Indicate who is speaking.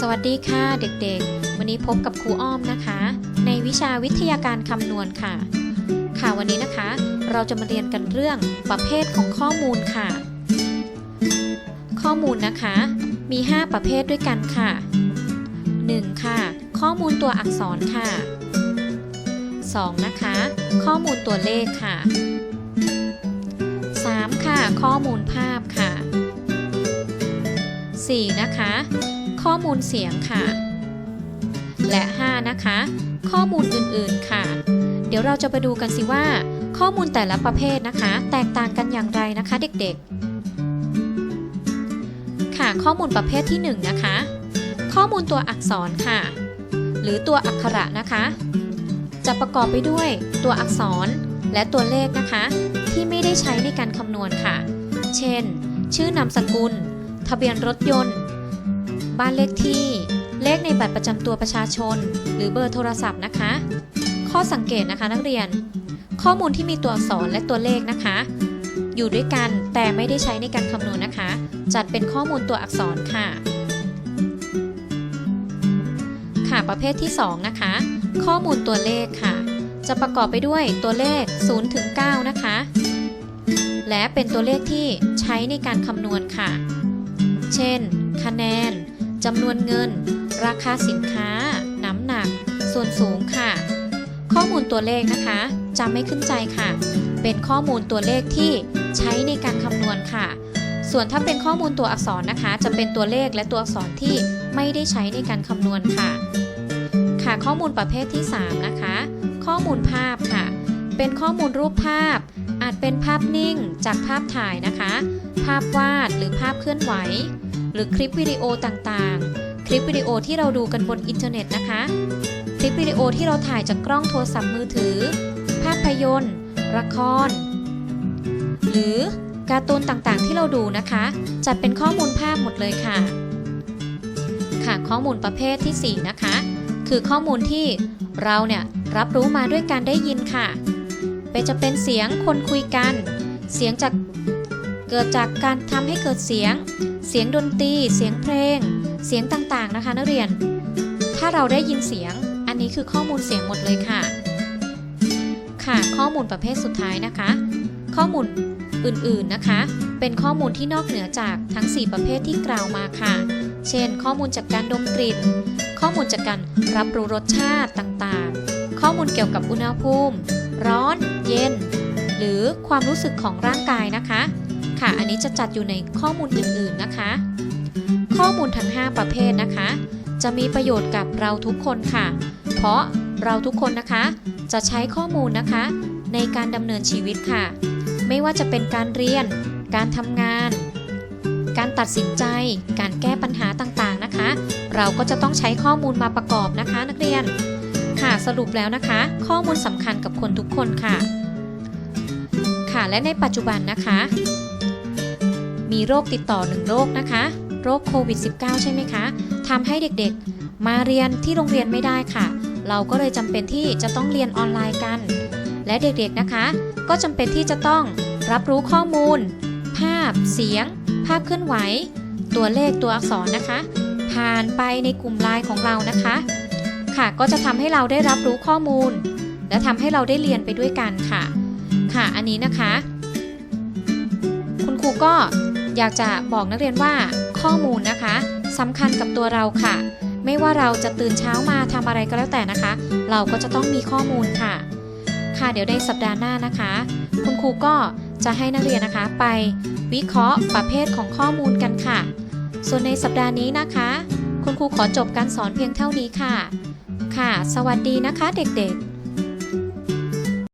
Speaker 1: สวัสดีค่ะเด็กๆ วันนี้พบกับครูอ้อมนะคะ ในวิชาวิทยาการคำนวณค่ะ ค่ะวันนี้นะคะ เราจะมาเรียนกันเรื่องประเภทของข้อมูลค่ะ ข้อมูลนะคะ มี 5 ประเภทด้วยกันค่ะ 1. ค่ะ ข้อมูลตัวอักษรค่ะ 2. นะคะ ข้อมูลตัวเลขค่ะ 3. ค่ะ ข้อมูลภาพค่ะ 4. นะคะ ข้อมูลเสียงค่ะ และ 5 นะคะ ข้อมูลอื่นๆค่ะ เดี๋ยวเราจะไปดูกันสิว่า ข้อมูลแต่ละประเภทนะคะ แตกต่างกันอย่างไรนะคะเด็กๆ ค่ะข้อมูลประเภทที่ 1 นะคะ ข้อมูลตัวอักษรค่ะ หรือตัวอักขระนะคะ จะประกอบไปด้วยตัวอักษรและตัวเลขนะคะ ที่ไม่ได้ใช้ในการคำนวณค่ะ เช่น ชื่อนามสกุล ทะเบียนรถยนต์ บ้านเลขที่ เลขในบัตรประจำตัวประชาชน หรือเบอร์โทรศัพท์นะคะ ข้อสังเกตนะคะนักเรียน ข้อมูลที่มีตัวอักษรและตัวเลขนะคะ อยู่ด้วยกันแต่ไม่ได้ใช้ในการคำนวณนะคะ จัดเป็นข้อมูลตัวอักษรค่ะ ค่ะประเภทที่ 2 นะคะ ข้อมูลตัวเลขค่ะ จะประกอบไปด้วยตัวเลข0ถึง9นะคะ และเป็นตัวเลขที่ใช้ในการคำนวณค่ะ เช่น คะแนน จำนวนเงิน ราคาสินค้า น้ำหนัก ส่วนสูงค่ะ ข้อมูลตัวเลขนะคะจำไม่ขึ้นใจค่ะ เป็นข้อมูลตัวเลขที่ใช้ในการคำนวณค่ะ ส่วนถ้าเป็นข้อมูลตัวอักษรนะคะ จะเป็นตัวเลขและตัวอักษรที่ไม่ได้ใช้ในการคำนวณค่ะ ค่ะข้อมูลประเภทที่ 3 นะคะ ข้อมูลภาพค่ะ เป็นข้อมูลรูปภาพ อาจเป็นภาพนิ่งจากภาพถ่ายนะคะ ภาพวาดหรือภาพเคลื่อนไหว หรือคลิปวิดีโอต่างๆ คลิปวิดีโอที่เราดูกันบนอินเทอร์เน็ตนะคะ คลิปวิดีโอที่เราถ่ายจากกล้องโทรศัพท์มือถือ ภาพยนตร์ ละคร หรือการ์ตูนต่างๆ ที่เราดูนะคะ จัดเป็นข้อมูลภาพหมดเลยค่ะ ค่ะข้อมูลประเภทที่ 4 นะคะ คือข้อมูลที่เราเนี่ยรับรู้มาด้วยการได้ยินค่ะเป็นจะเป็นเสียงคนคุยกัน เสียงจาก กิดจากการทำให้เกิดเสียง เสียงดนตรี เสียงเพลง เสียงต่างๆนะคะ นักเรียน ถ้าเราได้ยินเสียง อันนี้คือข้อมูลเสียงหมดเลยค่ะ ค่ะ ข้อมูลประเภทสุดท้ายนะคะ ข้อมูลอื่นๆนะคะ เป็นข้อมูลที่นอกเหนือจากทั้ง 4 ประเภทที่กล่าวมาค่ะ เช่น ข้อมูลจากการดมกลิ่น ข้อมูลจากการรับรู้รสชาติต่างๆ ข้อมูลเกี่ยวกับอุณหภูมิ ร้อน เย็น หรือความรู้สึกของร่างกายนะคะ ค่ะ อันนี้จะจัดอยู่ในข้อมูลอื่นๆนะคะ ข้อมูลทั้ง 5 ประเภทนะคะ จะมีประโยชน์กับเราทุกคนค่ะ เพราะเราทุกคนนะคะ จะใช้ข้อมูลนะคะ ในการดำเนินชีวิตค่ะ ไม่ว่าจะเป็นการเรียน การทำงาน การตัดสินใจ การแก้ปัญหาต่างๆนะคะ เราก็จะต้องใช้ข้อมูลมาประกอบนะคะ นักเรียนค่ะสรุปแล้วนะคะ ข้อมูลสำคัญกับคนทุกคนค่ะ ค่ะและในปัจจุบันนะคะ มีโรคติดต่อหนึ่งโรคนะคะ โรคโควิด -19 ใช่ไหมคะทำให้เด็กๆ มาเรียนที่โรงเรียนไม่ได้ค่ะ เราก็เลยจำเป็นที่จะต้องเรียนออนไลน์กัน และเด็กๆนะคะ ก็จำเป็นที่จะต้องรับรู้ข้อมูล ภาพ เสียง ภาพเคลื่อนไหว ตัวเลขตัวอักษรนะคะ ผ่านไปในกลุ่มไลน์ของเรานะคะ ค่ะก็จะทำให้เราได้รับรู้ข้อมูล และทำให้เราได้เรียนไปด้วยกันค่ะ ค่ะอันนี้นะคะ คุณครูก็ อยากจะบอกนักเรียนว่าข้อมูลนะคะสำคัญกับตัวเราค่ะ ไม่ว่าเราจะตื่นเช้ามาทำอะไรก็แล้วแต่นะคะ เราก็จะต้องมีข้อมูลค่ะ ค่ะเดี๋ยวในสัปดาห์หน้านะคะ คุณครูก็จะให้นักเรียนนะคะไปวิเคราะห์ประเภทของข้อมูลกันค่ะ ส่วนในสัปดาห์นี้นะคะ คุณครูขอจบการสอนเพียงเท่านี้ค่ะ ค่ะ สวัสดีนะคะเด็กๆ